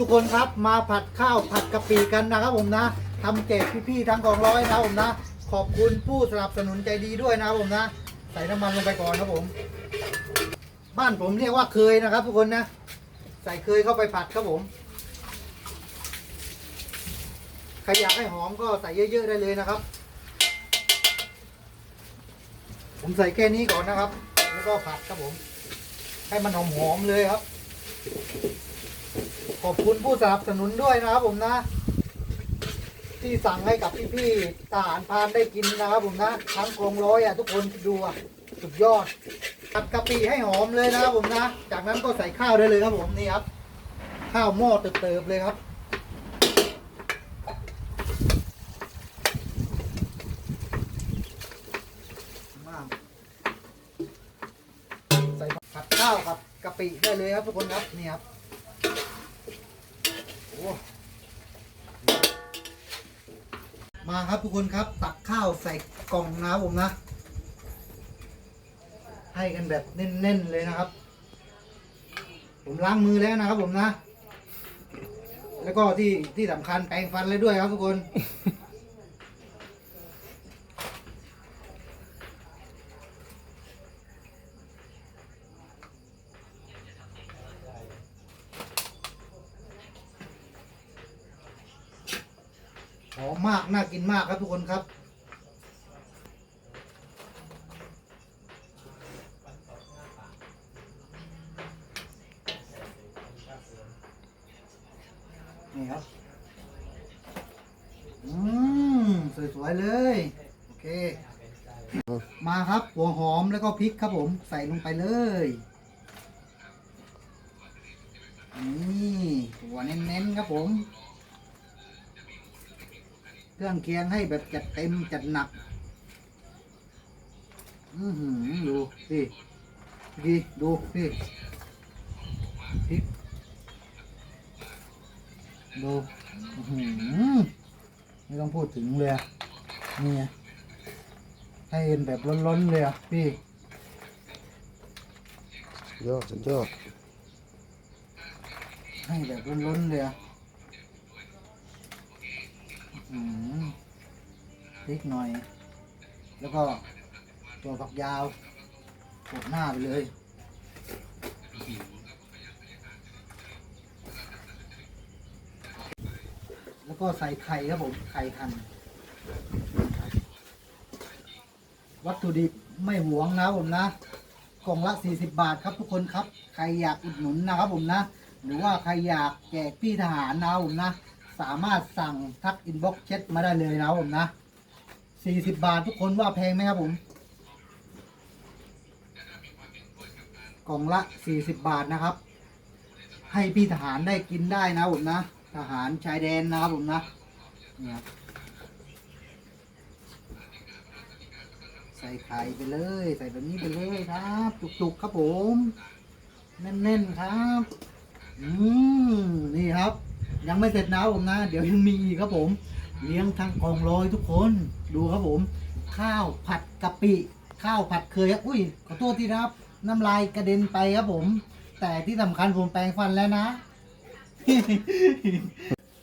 ทุกคนครับมาผัดข้าวผัดกะปิกันนะครับผมนะทำแจกพี่ๆทั้งกองร้อยนะผมนะ ขอบคุณผู้สนับสนุนใจดีด้วยนะผมนะ ใส่น้ำมันลงไปก่อนครับผม บ้านผมเรียกว่าเคยนะครับ ทุกคนนะ ใส่เคยเข้าไปผัดครับผมใครอยากให้หอมก็ใส่เยอะๆได้เลยนะครับ ผมใส่แค่นี้ก่อนนะครับ แล้วก็ผัดครับผม ให้มันหอมๆเลยครับ ขอบคุณผู้สนับสนุนด้วยนะครับผมนะ ที่สั่งให้กับพี่ๆทหารพรานได้กินนะครับผมนะ ทั้งกองร้อยอะทุกคนดูอะสุดยอดผัดกะปิให้หอมเลยนะครับผมนะ จากนั้นก็ใส่ข้าวได้เลยครับผมนี่ครับ ข้าวหม้อเติบๆเลยครับมาใส่ผัดข้าวกับกะปิได้เลยครับทุกคนครับนี่ครับ มาครับทุกคนครับ ตักข้าวใส่กล่องนะครับผมนะ ให้กันแบบแน่นๆเลยนะครับ ผมล้างมือแล้วนะครับผมนะ แล้วก็ที่ที่สำคัญแปรงฟันเลยด้วยครับทุกคน หอมมากน่ากินมากครับทุกคนครับนี่ครับ อืม สวย ๆ เลย โอเค มาครับหัวหอมแล้วก็พริกครับผม ใส่ลงไปเลย นี่ หัวเน้น ๆ ครับผม รื่องเคียงให้แบบจัดเต็มจัดหนัก อือหือดูพี่พี่ดูพี่พริกดูอื้อหือไม่ต้องพูดถึงเลยอะนี่ไงให้เห็นแบบล้นๆเลยอะพี่ยอดสุดยอดให้แบบล้นๆเลยอะ อืมพริกหน่อย แล้วก็ตัวฝักยาวกดหน้าไปเลยแล้วก็ใส่ไข่ครับผม ไข่หั่นวัตถุดิบไม่หวงนะผมนะกล่องละ 40 บาทครับทุกคนครับ ใครอยากอุดหนุนนะครับผมนะ หรือว่าใครอยากแจกพี่ทหารนะผมนะ สามารถสั่งทักอินบ็อกซ์เช็ดมาได้เลยนะครับผมนะ40บาททุกคนว่าแพงไหมครับผม กล่องละ40บบาทนะครับ ให้พี่ทหารได้กินได้นะผมนะ ทหารชายแดนนะครับผมนะเนี่ยใส่ไข่ไปเลย ใส่แบบนี้ไปเลยครับ จุกๆครับผม แน่นๆครับ อืม ยังไม่เสร็จนะผมนะ เดี๋ยวยังมีอีกครับผม เลี้ยงทั้งกองร้อยทุกคนดูครับผม ข้าวผัดกะปิ ข้าวผัดเคยครับอุ้ยขอโทษทีนะครับ น้ำลายกระเด็นไปครับผม แต่ที่สำคัญผมแปรงฟันแล้วนะ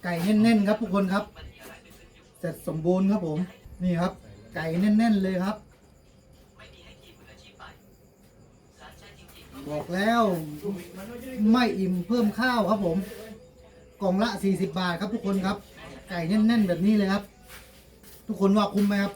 ไก่แน่นๆครับทุกคนครับ เสร็จสมบูรณ์ครับผม นี่ครับ ไก่แน่น ๆเลยครับบอกแล้วไม่อิ่มเพิ่มข้าวครับผม กล่องละ 40 บาทครับทุกคนครับ ไก่แน่นๆ แบบนี้เลยครับ ทุกคนว่าคุ้มไหมครับ